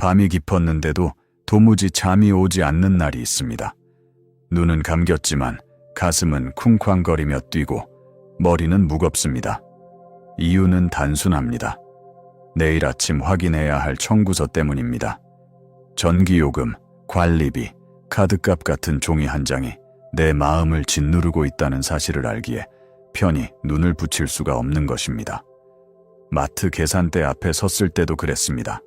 밤이 깊었는데도 도무지 잠이 오지 않는 날이 있습니다. 눈은 감겼지만 가슴은 쿵쾅거리며 뛰고 머리는 무겁습니다. 이유는 단순합니다. 내일 아침 확인해야 할 청구서 때문입니다. 전기요금, 관리비, 카드값 같은 종이 한 장이 내 마음을 짓누르고 있다는 사실을 알기에 편히 눈을 붙일 수가 없는 것입니다. 마트 계산대 앞에 섰을 때도 그랬습니다.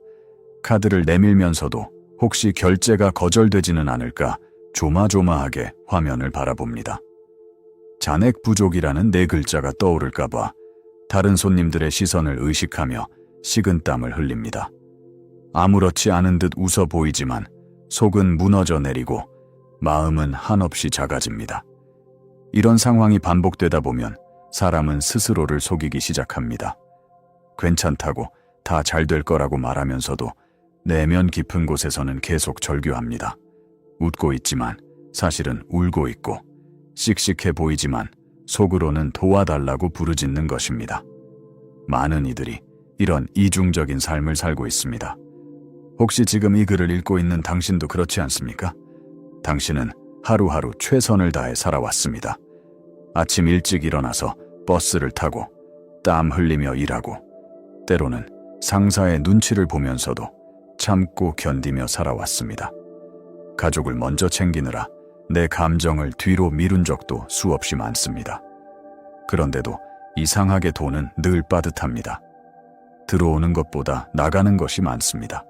카드를 내밀면서도 혹시 결제가 거절되지는 않을까 조마조마하게 화면을 바라봅니다. 잔액 부족이라는 네 글자가 떠오를까봐 다른 손님들의 시선을 의식하며 식은땀을 흘립니다. 아무렇지 않은 듯 웃어 보이지만 속은 무너져 내리고 마음은 한없이 작아집니다. 이런 상황이 반복되다 보면 사람은 스스로를 속이기 시작합니다. 괜찮다고 다 잘 될 거라고 말하면서도 내면 깊은 곳에서는 계속 절규합니다. 웃고 있지만 사실은 울고 있고 씩씩해 보이지만 속으로는 도와달라고 부르짖는 것입니다. 많은 이들이 이런 이중적인 삶을 살고 있습니다. 혹시 지금 이 글을 읽고 있는 당신도 그렇지 않습니까? 당신은 하루하루 최선을 다해 살아왔습니다. 아침 일찍 일어나서 버스를 타고 땀 흘리며 일하고 때로는 상사의 눈치를 보면서도 참고 견디며 살아왔습니다. 가족을 먼저 챙기느라 내 감정을 뒤로 미룬 적도 수없이 많습니다. 그런데도 이상하게 돈은 늘 빠듯합니다. 들어오는 것보다 나가는 것이 많습니다.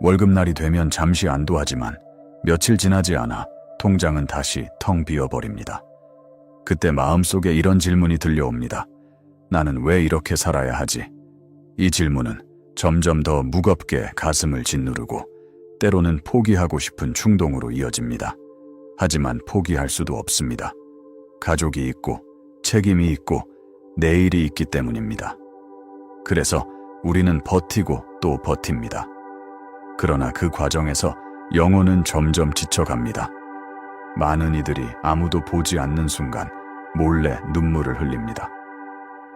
월급날이 되면 잠시 안도하지만 며칠 지나지 않아 통장은 다시 텅 비어버립니다. 그때 마음속에 이런 질문이 들려옵니다. 나는 왜 이렇게 살아야 하지? 이 질문은 점점 더 무겁게 가슴을 짓누르고 때로는 포기하고 싶은 충동으로 이어집니다. 하지만 포기할 수도 없습니다. 가족이 있고 책임이 있고 내일이 있기 때문입니다. 그래서 우리는 버티고 또 버팁니다. 그러나 그 과정에서 영혼은 점점 지쳐갑니다. 많은 이들이 아무도 보지 않는 순간 몰래 눈물을 흘립니다.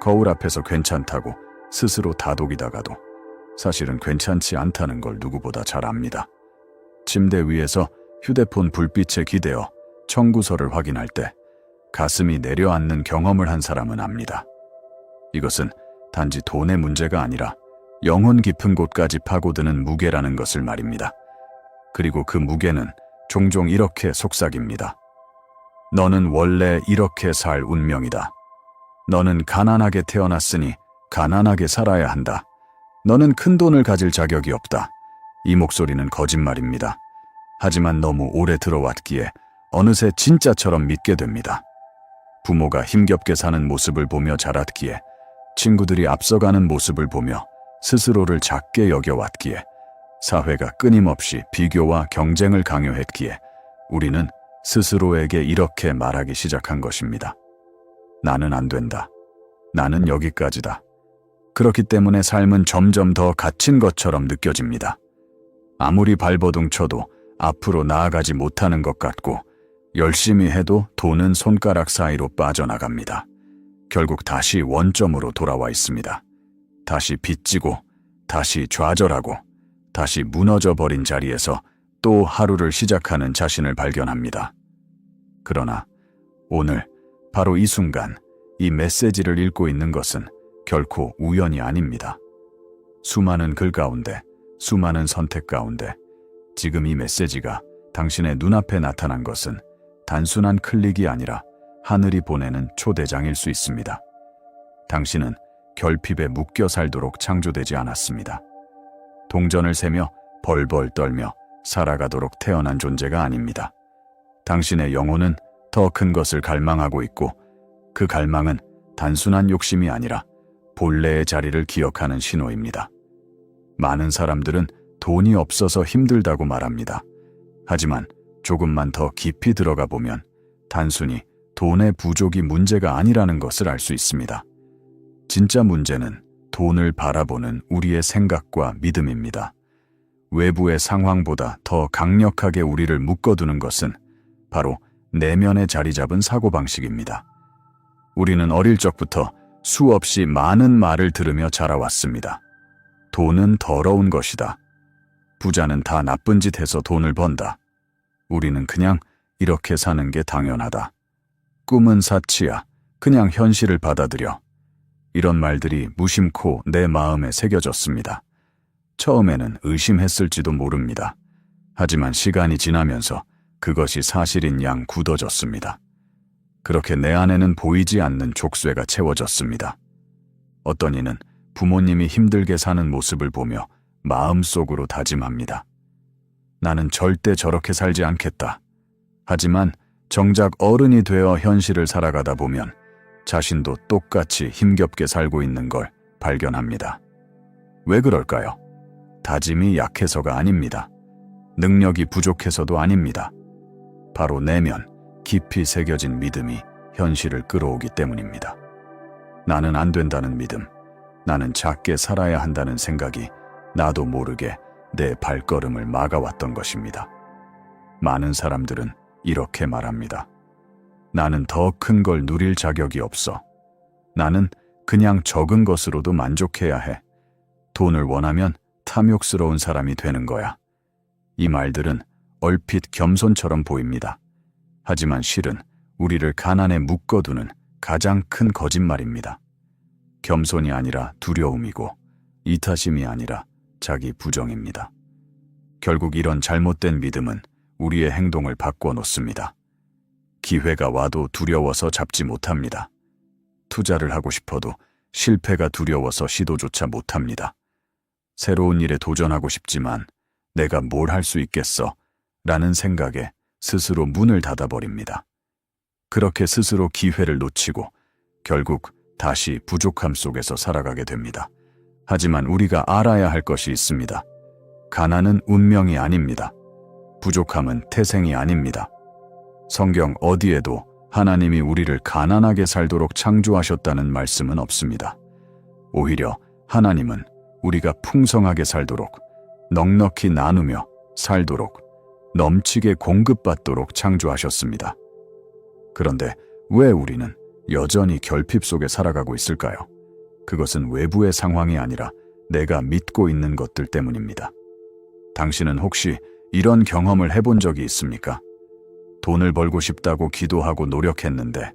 거울 앞에서 괜찮다고 스스로 다독이다가도 사실은 괜찮지 않다는 걸 누구보다 잘 압니다. 침대 위에서 휴대폰 불빛에 기대어 청구서를 확인할 때 가슴이 내려앉는 경험을 한 사람은 압니다. 이것은 단지 돈의 문제가 아니라 영혼 깊은 곳까지 파고드는 무게라는 것을 말입니다. 그리고 그 무게는 종종 이렇게 속삭입니다. 너는 원래 이렇게 살 운명이다. 너는 가난하게 태어났으니 가난하게 살아야 한다. 너는 큰 돈을 가질 자격이 없다. 이 목소리는 거짓말입니다. 하지만 너무 오래 들어왔기에 어느새 진짜처럼 믿게 됩니다. 부모가 힘겹게 사는 모습을 보며 자랐기에 친구들이 앞서가는 모습을 보며 스스로를 작게 여겨왔기에 사회가 끊임없이 비교와 경쟁을 강요했기에 우리는 스스로에게 이렇게 말하기 시작한 것입니다. 나는 안 된다. 나는 여기까지다. 그렇기 때문에 삶은 점점 더 갇힌 것처럼 느껴집니다. 아무리 발버둥 쳐도 앞으로 나아가지 못하는 것 같고 열심히 해도 돈은 손가락 사이로 빠져나갑니다. 결국 다시 원점으로 돌아와 있습니다. 다시 빚지고, 다시 좌절하고, 다시 무너져 버린 자리에서 또 하루를 시작하는 자신을 발견합니다. 그러나 오늘 바로 이 순간 이 메시지를 읽고 있는 것은 결코 우연이 아닙니다. 수많은 글 가운데, 수많은 선택 가운데 지금 이 메시지가 당신의 눈앞에 나타난 것은 단순한 클릭이 아니라 하늘이 보내는 초대장일 수 있습니다. 당신은 결핍에 묶여 살도록 창조되지 않았습니다. 동전을 세며 벌벌 떨며 살아가도록 태어난 존재가 아닙니다. 당신의 영혼은 더 큰 것을 갈망하고 있고 그 갈망은 단순한 욕심이 아니라 본래의 자리를 기억하는 신호입니다. 많은 사람들은 돈이 없어서 힘들다고 말합니다. 하지만 조금만 더 깊이 들어가 보면 단순히 돈의 부족이 문제가 아니라는 것을 알 수 있습니다. 진짜 문제는 돈을 바라보는 우리의 생각과 믿음입니다. 외부의 상황보다 더 강력하게 우리를 묶어두는 것은 바로 내면에 자리 잡은 사고방식입니다. 우리는 어릴 적부터 수없이 많은 말을 들으며 자라왔습니다. 돈은 더러운 것이다. 부자는 다 나쁜 짓 해서 돈을 번다. 우리는 그냥 이렇게 사는 게 당연하다. 꿈은 사치야. 그냥 현실을 받아들여. 이런 말들이 무심코 내 마음에 새겨졌습니다. 처음에는 의심했을지도 모릅니다. 하지만 시간이 지나면서 그것이 사실인 양 굳어졌습니다. 그렇게 내 안에는 보이지 않는 족쇄가 채워졌습니다. 어떤 이는 부모님이 힘들게 사는 모습을 보며 마음속으로 다짐합니다. 나는 절대 저렇게 살지 않겠다. 하지만 정작 어른이 되어 현실을 살아가다 보면 자신도 똑같이 힘겹게 살고 있는 걸 발견합니다. 왜 그럴까요? 다짐이 약해서가 아닙니다. 능력이 부족해서도 아닙니다. 바로 내면 깊이 새겨진 믿음이 현실을 끌어오기 때문입니다. 나는 안 된다는 믿음, 나는 작게 살아야 한다는 생각이 나도 모르게 내 발걸음을 막아왔던 것입니다. 많은 사람들은 이렇게 말합니다. 나는 더 큰 걸 누릴 자격이 없어. 나는 그냥 적은 것으로도 만족해야 해. 돈을 원하면 탐욕스러운 사람이 되는 거야. 이 말들은 얼핏 겸손처럼 보입니다. 하지만 실은 우리를 가난에 묶어두는 가장 큰 거짓말입니다. 겸손이 아니라 두려움이고 이타심이 아니라 자기 부정입니다. 결국 이런 잘못된 믿음은 우리의 행동을 바꿔 놓습니다. 기회가 와도 두려워서 잡지 못합니다. 투자를 하고 싶어도 실패가 두려워서 시도조차 못합니다. 새로운 일에 도전하고 싶지만 내가 뭘 할 수 있겠어? 라는 생각에 스스로 문을 닫아버립니다. 그렇게 스스로 기회를 놓치고 결국 다시 부족함 속에서 살아가게 됩니다. 하지만 우리가 알아야 할 것이 있습니다. 가난은 운명이 아닙니다. 부족함은 태생이 아닙니다. 성경 어디에도 하나님이 우리를 가난하게 살도록 창조하셨다는 말씀은 없습니다. 오히려 하나님은 우리가 풍성하게 살도록, 넉넉히 나누며 살도록, 넘치게 공급받도록 창조하셨습니다. 그런데 왜 우리는 여전히 결핍 속에 살아가고 있을까요? 그것은 외부의 상황이 아니라 내가 믿고 있는 것들 때문입니다. 당신은 혹시 이런 경험을 해본 적이 있습니까? 돈을 벌고 싶다고 기도하고 노력했는데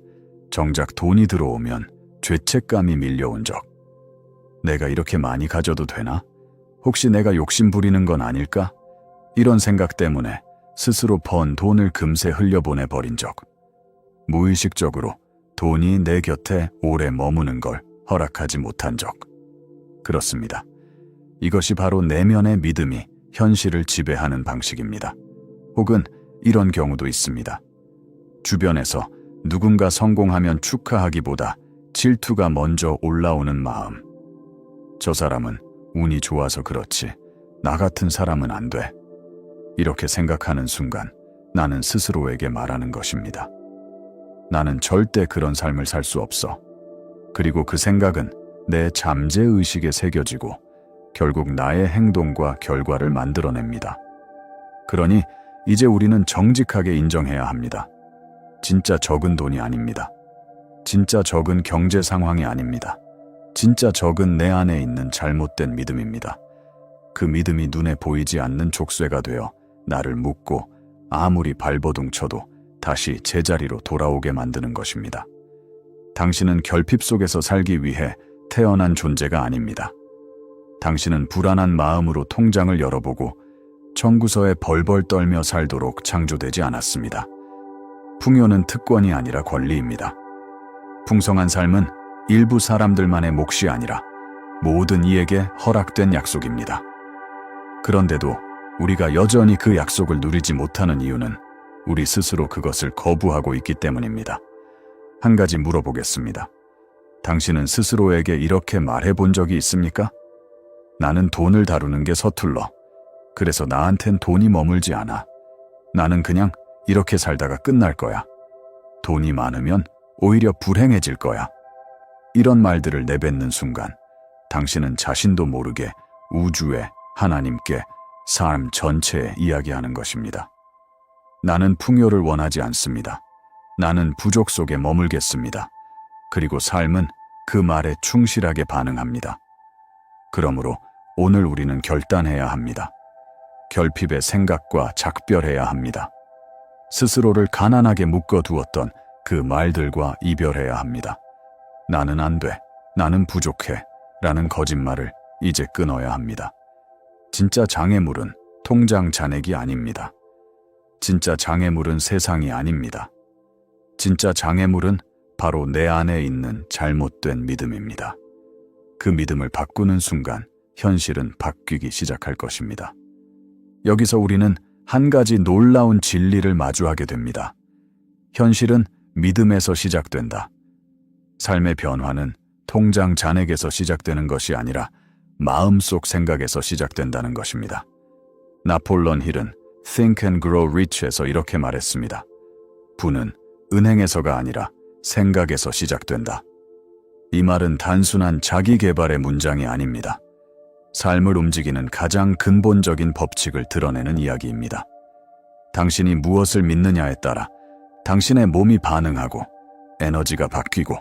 정작 돈이 들어오면 죄책감이 밀려온 적. 내가 이렇게 많이 가져도 되나? 혹시 내가 욕심 부리는 건 아닐까? 이런 생각 때문에 스스로 번 돈을 금세 흘려보내 버린 적. 무의식적으로 돈이 내 곁에 오래 머무는 걸 허락하지 못한 적. 그렇습니다. 이것이 바로 내면의 믿음이 현실을 지배하는 방식입니다. 혹은 이런 경우도 있습니다. 주변에서 누군가 성공하면 축하하기보다 질투가 먼저 올라오는 마음. 저 사람은 운이 좋아서 그렇지. 나 같은 사람은 안 돼. 이렇게 생각하는 순간 나는 스스로에게 말하는 것입니다. 나는 절대 그런 삶을 살 수 없어. 그리고 그 생각은 내 잠재의식에 새겨지고 결국 나의 행동과 결과를 만들어냅니다. 그러니 이제 우리는 정직하게 인정해야 합니다. 진짜 적은 돈이 아닙니다. 진짜 적은 경제 상황이 아닙니다. 진짜 적은 내 안에 있는 잘못된 믿음입니다. 그 믿음이 눈에 보이지 않는 족쇄가 되어 나를 묶고 아무리 발버둥 쳐도 다시 제자리로 돌아오게 만드는 것입니다. 당신은 결핍 속에서 살기 위해 태어난 존재가 아닙니다. 당신은 불안한 마음으로 통장을 열어보고 청구서에 벌벌 떨며 살도록 창조되지 않았습니다. 풍요는 특권이 아니라 권리입니다. 풍성한 삶은 일부 사람들만의 몫이 아니라 모든 이에게 허락된 약속입니다. 그런데도 우리가 여전히 그 약속을 누리지 못하는 이유는 우리 스스로 그것을 거부하고 있기 때문입니다. 한 가지 물어보겠습니다. 당신은 스스로에게 이렇게 말해 본 적이 있습니까? 나는 돈을 다루는 게 서툴러. 그래서 나한텐 돈이 머물지 않아. 나는 그냥 이렇게 살다가 끝날 거야. 돈이 많으면 오히려 불행해질 거야. 이런 말들을 내뱉는 순간 당신은 자신도 모르게 우주에 하나님께 삶 전체에 이야기하는 것입니다. 나는 풍요를 원하지 않습니다. 나는 부족 속에 머물겠습니다. 그리고 삶은 그 말에 충실하게 반응합니다. 그러므로 오늘 우리는 결단해야 합니다. 결핍의 생각과 작별해야 합니다. 스스로를 가난하게 묶어두었던 그 말들과 이별해야 합니다. 나는 안 돼, 나는 부족해 라는 거짓말을 이제 끊어야 합니다. 진짜 장애물은 통장 잔액이 아닙니다. 진짜 장애물은 세상이 아닙니다. 진짜 장애물은 바로 내 안에 있는 잘못된 믿음입니다. 그 믿음을 바꾸는 순간 현실은 바뀌기 시작할 것입니다. 여기서 우리는 한 가지 놀라운 진리를 마주하게 됩니다. 현실은 믿음에서 시작된다. 삶의 변화는 통장 잔액에서 시작되는 것이 아니라 마음속 생각에서 시작된다는 것입니다. 나폴론 힐은 Think and Grow Rich에서 이렇게 말했습니다. 부는 은행에서가 아니라 생각에서 시작된다. 이 말은 단순한 자기 개발의 문장이 아닙니다. 삶을 움직이는 가장 근본적인 법칙을 드러내는 이야기입니다. 당신이 무엇을 믿느냐에 따라 당신의 몸이 반응하고 에너지가 바뀌고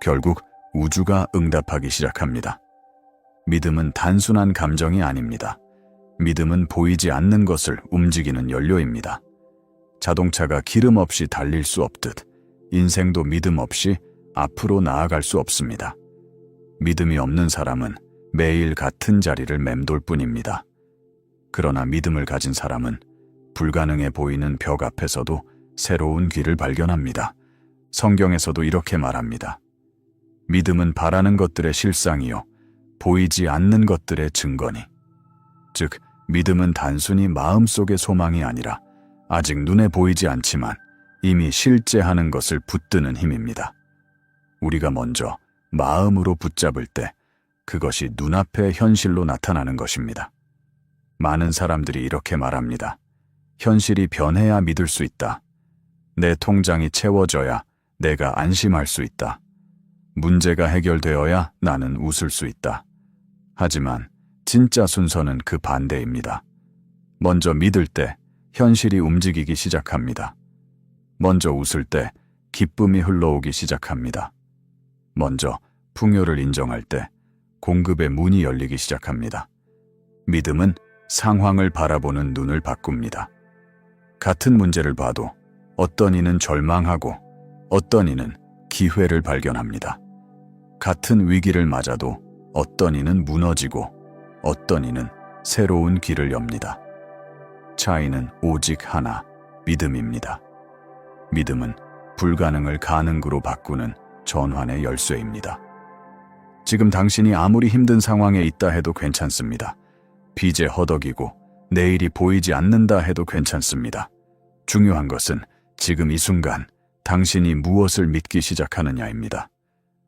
결국 우주가 응답하기 시작합니다. 믿음은 단순한 감정이 아닙니다. 믿음은 보이지 않는 것을 움직이는 연료입니다. 자동차가 기름 없이 달릴 수 없듯 인생도 믿음 없이 앞으로 나아갈 수 없습니다. 믿음이 없는 사람은 매일 같은 자리를 맴돌 뿐입니다. 그러나 믿음을 가진 사람은 불가능해 보이는 벽 앞에서도 새로운 길을 발견합니다. 성경에서도 이렇게 말합니다. 믿음은 바라는 것들의 실상이요. 보이지 않는 것들의 증거니. 즉, 믿음은 단순히 마음속의 소망이 아니라 아직 눈에 보이지 않지만 이미 실제하는 것을 붙드는 힘입니다. 우리가 먼저 마음으로 붙잡을 때 그것이 눈앞의 현실로 나타나는 것입니다. 많은 사람들이 이렇게 말합니다. 현실이 변해야 믿을 수 있다. 내 통장이 채워져야 내가 안심할 수 있다. 문제가 해결되어야 나는 웃을 수 있다. 하지만 진짜 순서는 그 반대입니다. 먼저 믿을 때 현실이 움직이기 시작합니다. 먼저 웃을 때 기쁨이 흘러오기 시작합니다. 먼저 풍요를 인정할 때 공급의 문이 열리기 시작합니다. 믿음은 상황을 바라보는 눈을 바꿉니다. 같은 문제를 봐도 어떤 이는 절망하고 어떤 이는 기회를 발견합니다. 같은 위기를 맞아도 어떤 이는 무너지고 어떤 이는 새로운 길을 엽니다. 차이는 오직 하나, 믿음입니다. 믿음은 불가능을 가능으로 바꾸는 전환의 열쇠입니다. 지금 당신이 아무리 힘든 상황에 있다 해도 괜찮습니다. 빚에 허덕이고 내일이 보이지 않는다 해도 괜찮습니다. 중요한 것은 지금 이 순간 당신이 무엇을 믿기 시작하느냐입니다.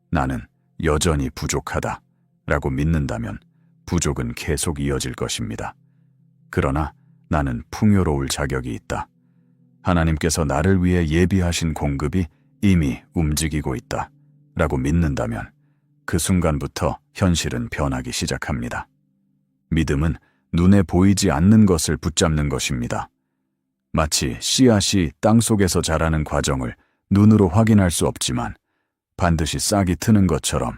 나는 여전히 부족하다 라고 믿는다면 부족은 계속 이어질 것입니다. 그러나 나는 풍요로울 자격이 있다. 하나님께서 나를 위해 예비하신 공급이 이미 움직이고 있다. 라고 믿는다면 그 순간부터 현실은 변하기 시작합니다. 믿음은 눈에 보이지 않는 것을 붙잡는 것입니다. 마치 씨앗이 땅 속에서 자라는 과정을 눈으로 확인할 수 없지만 반드시 싹이 트는 것처럼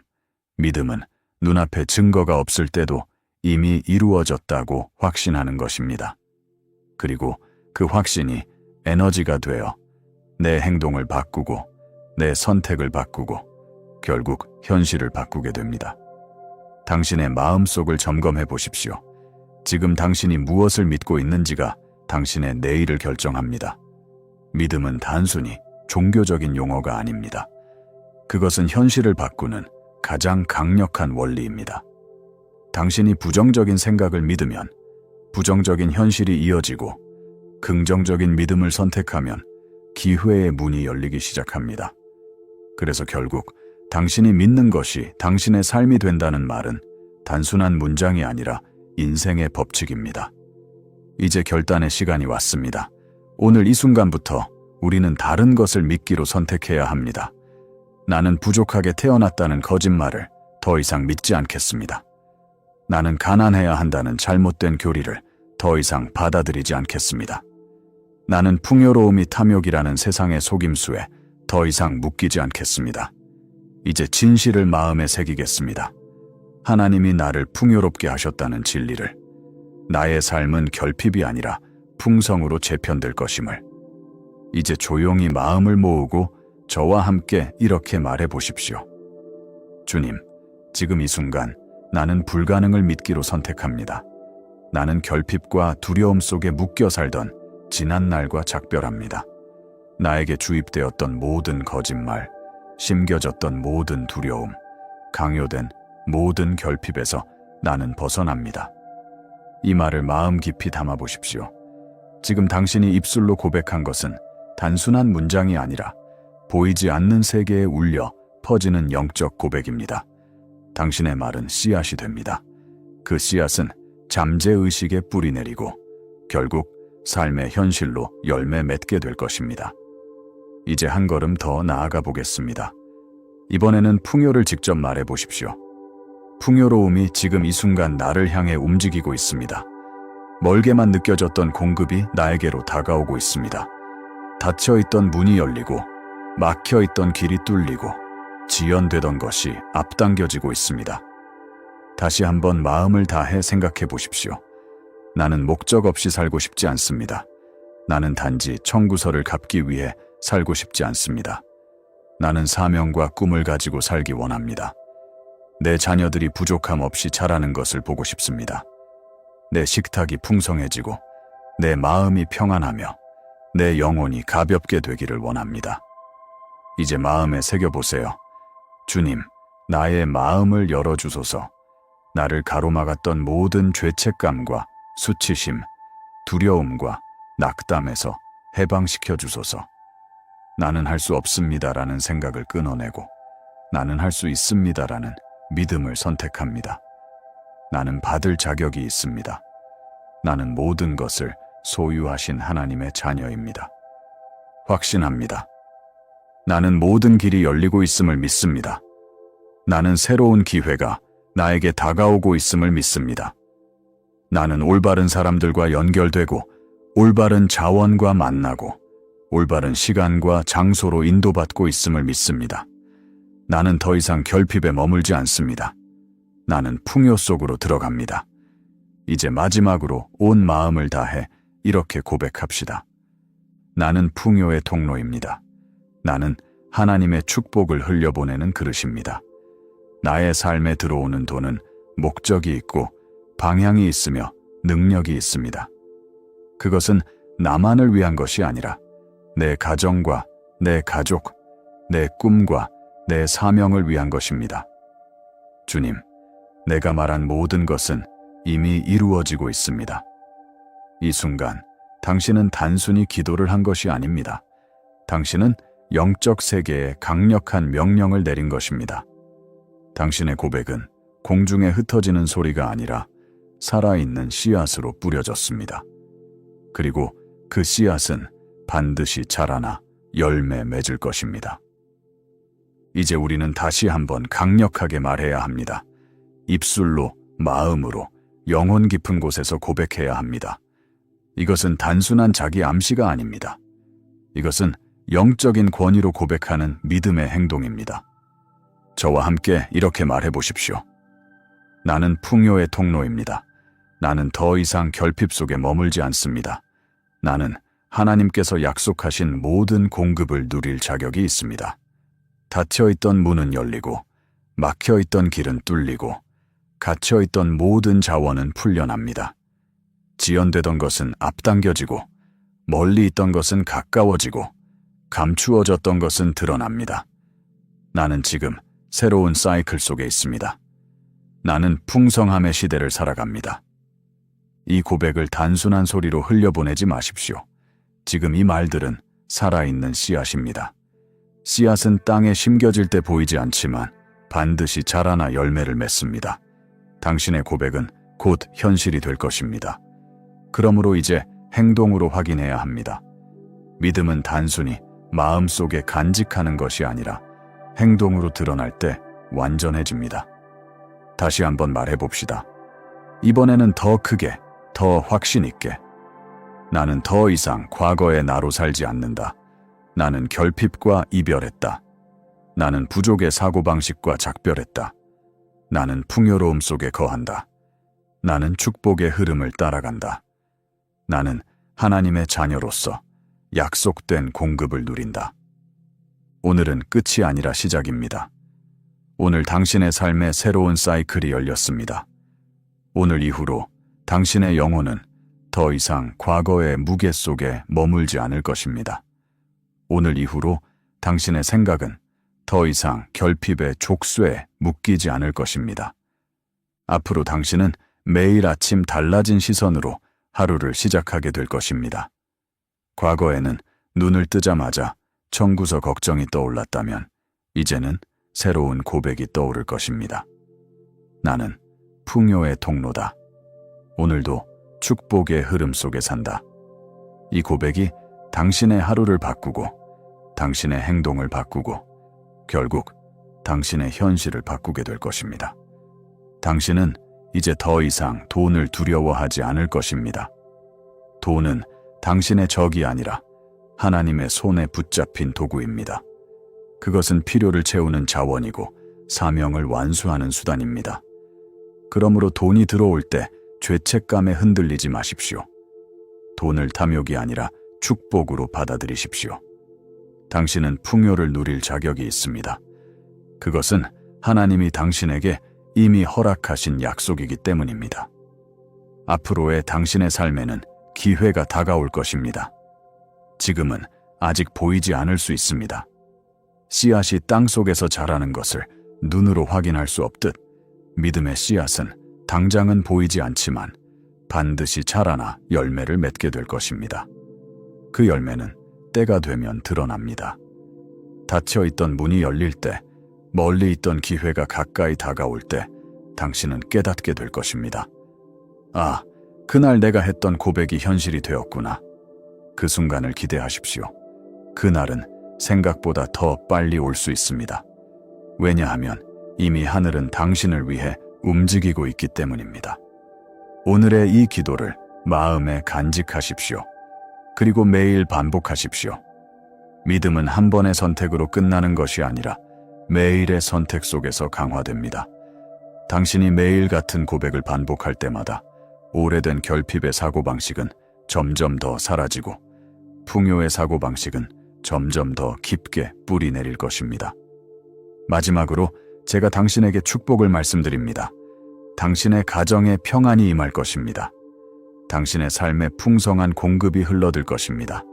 믿음은 눈앞에 증거가 없을 때도 이미 이루어졌다고 확신하는 것입니다. 그리고 그 확신이 에너지가 되어 내 행동을 바꾸고 내 선택을 바꾸고 결국 현실을 바꾸게 됩니다. 당신의 마음속을 점검해 보십시오. 지금 당신이 무엇을 믿고 있는지가 당신의 내일을 결정합니다. 믿음은 단순히 종교적인 용어가 아닙니다. 그것은 현실을 바꾸는 가장 강력한 원리입니다. 당신이 부정적인 생각을 믿으면 부정적인 현실이 이어지고 긍정적인 믿음을 선택하면 기회의 문이 열리기 시작합니다. 그래서 결국 당신이 믿는 것이 당신의 삶이 된다는 말은 단순한 문장이 아니라 인생의 법칙입니다. 이제 결단의 시간이 왔습니다. 오늘 이 순간부터 우리는 다른 것을 믿기로 선택해야 합니다. 나는 부족하게 태어났다는 거짓말을 더 이상 믿지 않겠습니다. 나는 가난해야 한다는 잘못된 교리를 더 이상 받아들이지 않겠습니다. 나는 풍요로움이 탐욕이라는 세상의 속임수에 더 이상 묶이지 않겠습니다. 이제 진실을 마음에 새기겠습니다. 하나님이 나를 풍요롭게 하셨다는 진리를. 나의 삶은 결핍이 아니라 풍성으로 재편될 것임을. 이제 조용히 마음을 모으고 저와 함께 이렇게 말해 보십시오. 주님, 지금 이 순간 나는 불가능을 믿기로 선택합니다. 나는 결핍과 두려움 속에 묶여 살던 지난 날과 작별합니다. 나에게 주입되었던 모든 거짓말, 심겨졌던 모든 두려움, 강요된 모든 결핍에서 나는 벗어납니다. 이 말을 마음 깊이 담아 보십시오. 지금 당신이 입술로 고백한 것은 단순한 문장이 아니라 보이지 않는 세계에 울려 퍼지는 영적 고백입니다. 당신의 말은 씨앗이 됩니다. 그 씨앗은 잠재의식에 뿌리 내리고 결국 삶의 현실로 열매 맺게 될 것입니다. 이제 한 걸음 더 나아가 보겠습니다. 이번에는 풍요를 직접 말해 보십시오. 풍요로움이 지금 이 순간 나를 향해 움직이고 있습니다. 멀게만 느껴졌던 공급이 나에게로 다가오고 있습니다. 닫혀 있던 문이 열리고 막혀 있던 길이 뚫리고 지연되던 것이 앞당겨지고 있습니다. 다시 한번 마음을 다해 생각해 보십시오. 나는 목적 없이 살고 싶지 않습니다. 나는 단지 청구서를 갚기 위해 살고 싶지 않습니다. 나는 사명과 꿈을 가지고 살기 원합니다. 내 자녀들이 부족함 없이 자라는 것을 보고 싶습니다. 내 식탁이 풍성해지고 내 마음이 평안하며 내 영혼이 가볍게 되기를 원합니다. 이제 마음에 새겨보세요. 주님, 나의 마음을 열어주소서. 나를 가로막았던 모든 죄책감과 수치심, 두려움과 낙담에서 해방시켜 주소서. 나는 할 수 없습니다라는 생각을 끊어내고 나는 할 수 있습니다라는 믿음을 선택합니다. 나는 받을 자격이 있습니다. 나는 모든 것을 소유하신 하나님의 자녀입니다. 확신합니다. 나는 모든 길이 열리고 있음을 믿습니다. 나는 새로운 기회가 나에게 다가오고 있음을 믿습니다. 나는 올바른 사람들과 연결되고 올바른 자원과 만나고 올바른 시간과 장소로 인도받고 있음을 믿습니다. 나는 더 이상 결핍에 머물지 않습니다. 나는 풍요 속으로 들어갑니다. 이제 마지막으로 온 마음을 다해 이렇게 고백합시다. 나는 풍요의 통로입니다. 나는 하나님의 축복을 흘려보내는 그릇입니다. 나의 삶에 들어오는 돈은 목적이 있고 방향이 있으며 능력이 있습니다. 그것은 나만을 위한 것이 아니라 내 가정과 내 가족, 내 꿈과 내 사명을 위한 것입니다. 주님, 내가 말한 모든 것은 이미 이루어지고 있습니다. 이 순간, 당신은 단순히 기도를 한 것이 아닙니다. 당신은 영적 세계에 강력한 명령을 내린 것입니다. 당신의 고백은 공중에 흩어지는 소리가 아니라 살아있는 씨앗으로 뿌려졌습니다. 그리고 그 씨앗은 반드시 자라나 열매 맺을 것입니다. 이제 우리는 다시 한번 강력하게 말해야 합니다. 입술로, 마음으로, 영혼 깊은 곳에서 고백해야 합니다. 이것은 단순한 자기 암시가 아닙니다. 이것은 영적인 권위로 고백하는 믿음의 행동입니다. 저와 함께 이렇게 말해 보십시오. 나는 풍요의 통로입니다. 나는 더 이상 결핍 속에 머물지 않습니다. 나는 하나님께서 약속하신 모든 공급을 누릴 자격이 있습니다. 닫혀있던 문은 열리고, 막혀있던 길은 뚫리고, 갇혀있던 모든 자원은 풀려납니다. 지연되던 것은 앞당겨지고, 멀리 있던 것은 가까워지고, 감추어졌던 것은 드러납니다. 나는 지금 새로운 사이클 속에 있습니다. 나는 풍성함의 시대를 살아갑니다. 이 고백을 단순한 소리로 흘려보내지 마십시오. 지금 이 말들은 살아있는 씨앗입니다. 씨앗은 땅에 심겨질 때 보이지 않지만 반드시 자라나 열매를 맺습니다. 당신의 고백은 곧 현실이 될 것입니다. 그러므로 이제 행동으로 확인해야 합니다. 믿음은 단순히 마음속에 간직하는 것이 아니라 행동으로 드러날 때 완전해집니다. 다시 한번 말해봅시다. 이번에는 더 크게, 더 확신 있게. 나는 더 이상 과거의 나로 살지 않는다. 나는 결핍과 이별했다. 나는 부족의 사고방식과 작별했다. 나는 풍요로움 속에 거한다. 나는 축복의 흐름을 따라간다. 나는 하나님의 자녀로서 약속된 공급을 누린다. 오늘은 끝이 아니라 시작입니다. 오늘 당신의 삶에 새로운 사이클이 열렸습니다. 오늘 이후로 당신의 영혼은 더 이상 과거의 무게 속에 머물지 않을 것입니다. 오늘 이후로 당신의 생각은 더 이상 결핍의 족쇄에 묶이지 않을 것입니다. 앞으로 당신은 매일 아침 달라진 시선으로 하루를 시작하게 될 것입니다. 과거에는 눈을 뜨자마자 청구서 걱정이 떠올랐다면 이제는 새로운 고백이 떠오를 것입니다. 나는 풍요의 통로다. 오늘도 축복의 흐름 속에 산다. 이 고백이 당신의 하루를 바꾸고 당신의 행동을 바꾸고 결국 당신의 현실을 바꾸게 될 것입니다. 당신은 이제 더 이상 돈을 두려워하지 않을 것입니다. 돈은 당신의 적이 아니라 하나님의 손에 붙잡힌 도구입니다. 그것은 필요를 채우는 자원이고 사명을 완수하는 수단입니다. 그러므로 돈이 들어올 때 죄책감에 흔들리지 마십시오. 돈을 탐욕이 아니라 축복으로 받아들이십시오. 당신은 풍요를 누릴 자격이 있습니다. 그것은 하나님이 당신에게 이미 허락하신 약속이기 때문입니다. 앞으로의 당신의 삶에는 기회가 다가올 것입니다. 지금은 아직 보이지 않을 수 있습니다. 씨앗이 땅 속에서 자라는 것을 눈으로 확인할 수 없듯 믿음의 씨앗은 당장은 보이지 않지만 반드시 자라나 열매를 맺게 될 것입니다. 그 열매는 때가 되면 드러납니다. 닫혀 있던 문이 열릴 때, 멀리 있던 기회가 가까이 다가올 때, 당신은 깨닫게 될 것입니다. 아, 그날 내가 했던 고백이 현실이 되었구나. 그 순간을 기대하십시오. 그날은 생각보다 더 빨리 올 수 있습니다. 왜냐하면 이미 하늘은 당신을 위해 움직이고 있기 때문입니다. 오늘의 이 기도를 마음에 간직하십시오. 그리고 매일 반복하십시오. 믿음은 한 번의 선택으로 끝나는 것이 아니라 매일의 선택 속에서 강화됩니다. 당신이 매일 같은 고백을 반복할 때마다 오래된 결핍의 사고방식은 점점 더 사라지고 풍요의 사고방식은 점점 더 깊게 뿌리 내릴 것입니다. 마지막으로 제가 당신에게 축복을 말씀드립니다. 당신의 가정에 평안이 임할 것입니다. 당신의 삶에 풍성한 공급이 흘러들 것입니다.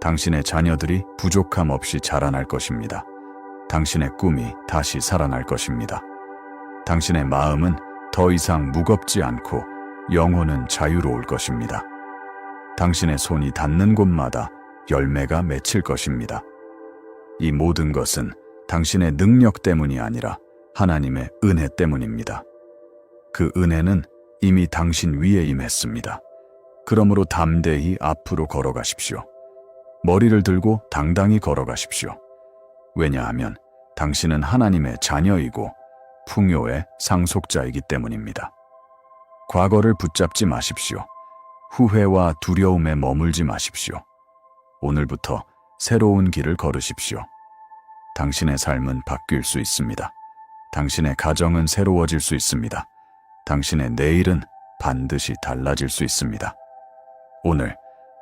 당신의 자녀들이 부족함 없이 자라날 것입니다. 당신의 꿈이 다시 살아날 것입니다. 당신의 마음은 더 이상 무겁지 않고 영혼은 자유로울 것입니다. 당신의 손이 닿는 곳마다 열매가 맺힐 것입니다. 이 모든 것은 당신의 능력 때문이 아니라 하나님의 은혜 때문입니다. 그 은혜는 이미 당신 위에 임했습니다. 그러므로 담대히 앞으로 걸어가십시오. 머리를 들고 당당히 걸어가십시오. 왜냐하면 당신은 하나님의 자녀이고 풍요의 상속자이기 때문입니다. 과거를 붙잡지 마십시오. 후회와 두려움에 머물지 마십시오. 오늘부터 새로운 길을 걸으십시오. 당신의 삶은 바뀔 수 있습니다. 당신의 가정은 새로워질 수 있습니다. 당신의 내일은 반드시 달라질 수 있습니다. 오늘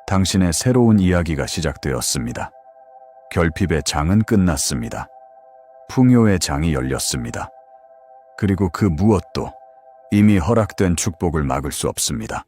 당신의 새로운 이야기가 시작되었습니다. 결핍의 장은 끝났습니다. 풍요의 장이 열렸습니다. 그리고 그 무엇도 이미 허락된 축복을 막을 수 없습니다.